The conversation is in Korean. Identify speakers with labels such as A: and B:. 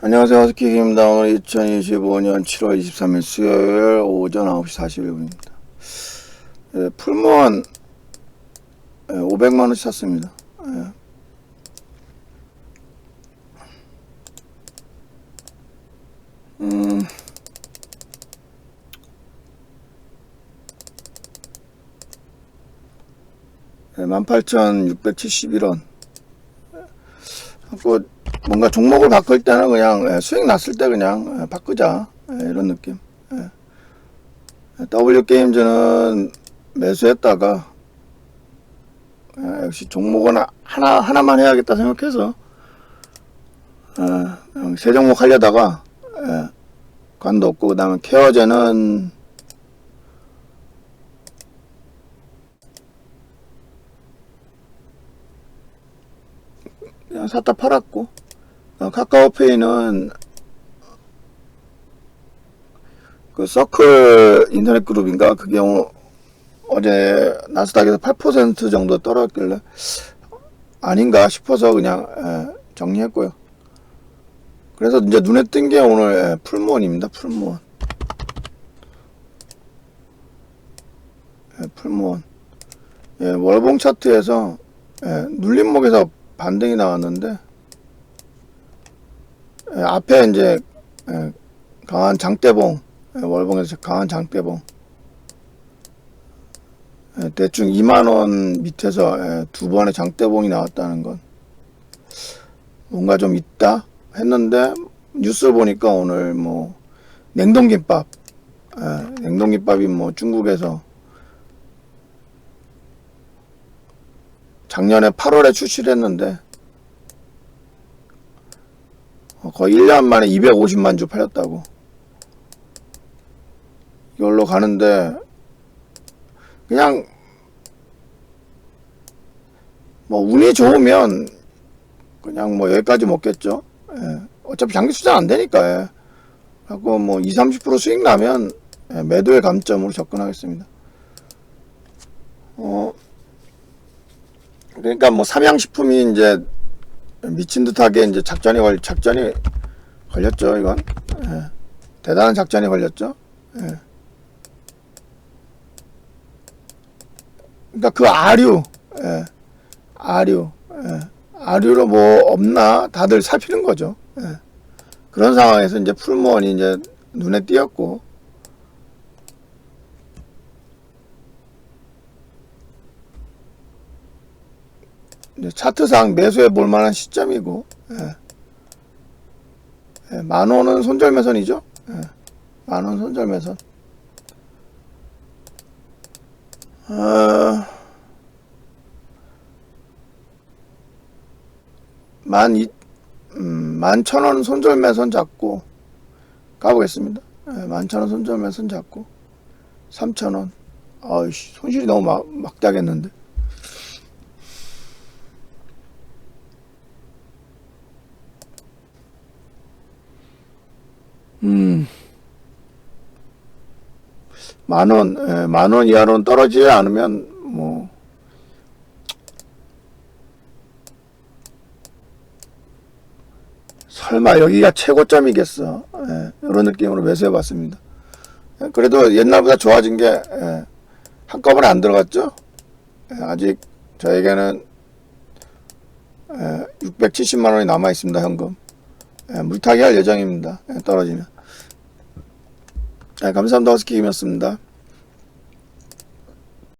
A: 안녕하세요. 허스키입니다. 오늘 2025년 7월 23일 수요일 오전 9시 41분입니다. 예, 풀무원 예, 500만원 샀습니다. 예. 음, 예, 18,671원. 그 뭔가 종목을 바꿀 때는 그냥 예, 수익 났을 때 그냥 예, 바꾸자 예, 이런 느낌. 예. W 게임즈는 매수했다가 예, 역시 종목은 하나 하나만 해야겠다 생각해서 세 종목 하려다가 예, 관도 없고 그 다음에 케어제는 그냥 샀다 팔았고 어, 카카오페이는 그 서클 인터넷 그룹인가 그게 오- 어제 나스닥에서 8% 정도 떨어졌길래 아닌가 싶어서 그냥 예, 정리했고요. 그래서 이제 눈에 띈 게 오늘 예, 풀무원입니다. 풀무원. 예, 풀무원. 예, 월봉 차트에서 예, 눌림목에서 반등이 나왔는데 예, 앞에 이제 예, 강한 장대봉 예, 월봉에서 강한 장대봉. 예, 대충 2만원 밑에서 예, 두 번의 장대봉이 나왔다는 건 뭔가 좀 있다 했는데 뉴스 보니까 오늘 뭐 냉동김밥 예, 냉동김밥이 뭐 중국에서 작년에 8월에 출시를 했는데 어, 거의 1년 만에 250만 주 팔렸다고 이걸로 가는데 그냥 뭐 운이 좋으면 그냥 뭐 여기까지 먹겠죠 예. 어차피 장기 투자 안 되니까 예. 하고 뭐 2, 30% 수익 나면 예, 매도의 감점으로 접근하겠습니다 어 그러니까 뭐 삼양식품이 이제 미친 듯하게 이제 작전이 걸 작전이 걸렸죠 이건 예. 대단한 작전이 걸렸죠. 예. 그러니까 그 아류, 예. 아류, 예. 아류로 뭐 없나 다들 살피는 거죠. 예. 그런 상황에서 이제 풀무원이 이제 눈에 띄었고 차트상 매수해 볼 만한 시점이고 예. 예, 만 원은 손절매선이죠. 예. 만원 손절매선. 어, 만 이, 음, 만천원 손절매선 잡고 가보겠습니다. 예, 만천 원 손절매선 잡고 삼천 원. 아이씨 손실이 너무 막, 막대하겠는데. 음. 만 원, 예, 만원 이하로는 떨어지지 않으면, 뭐, 설마 여기가 최고점이겠어. 예, 이런 느낌으로 매수해 봤습니다. 예, 그래도 옛날보다 좋아진 게, 예, 한꺼번에 안 들어갔죠? 예, 아직 저에게는, 예, 670만원이 남아 있습니다, 현금. 예, 물타기 할 예정입니다. 예, 떨어지면. 예, 감사합니다. 허스키이었습니다.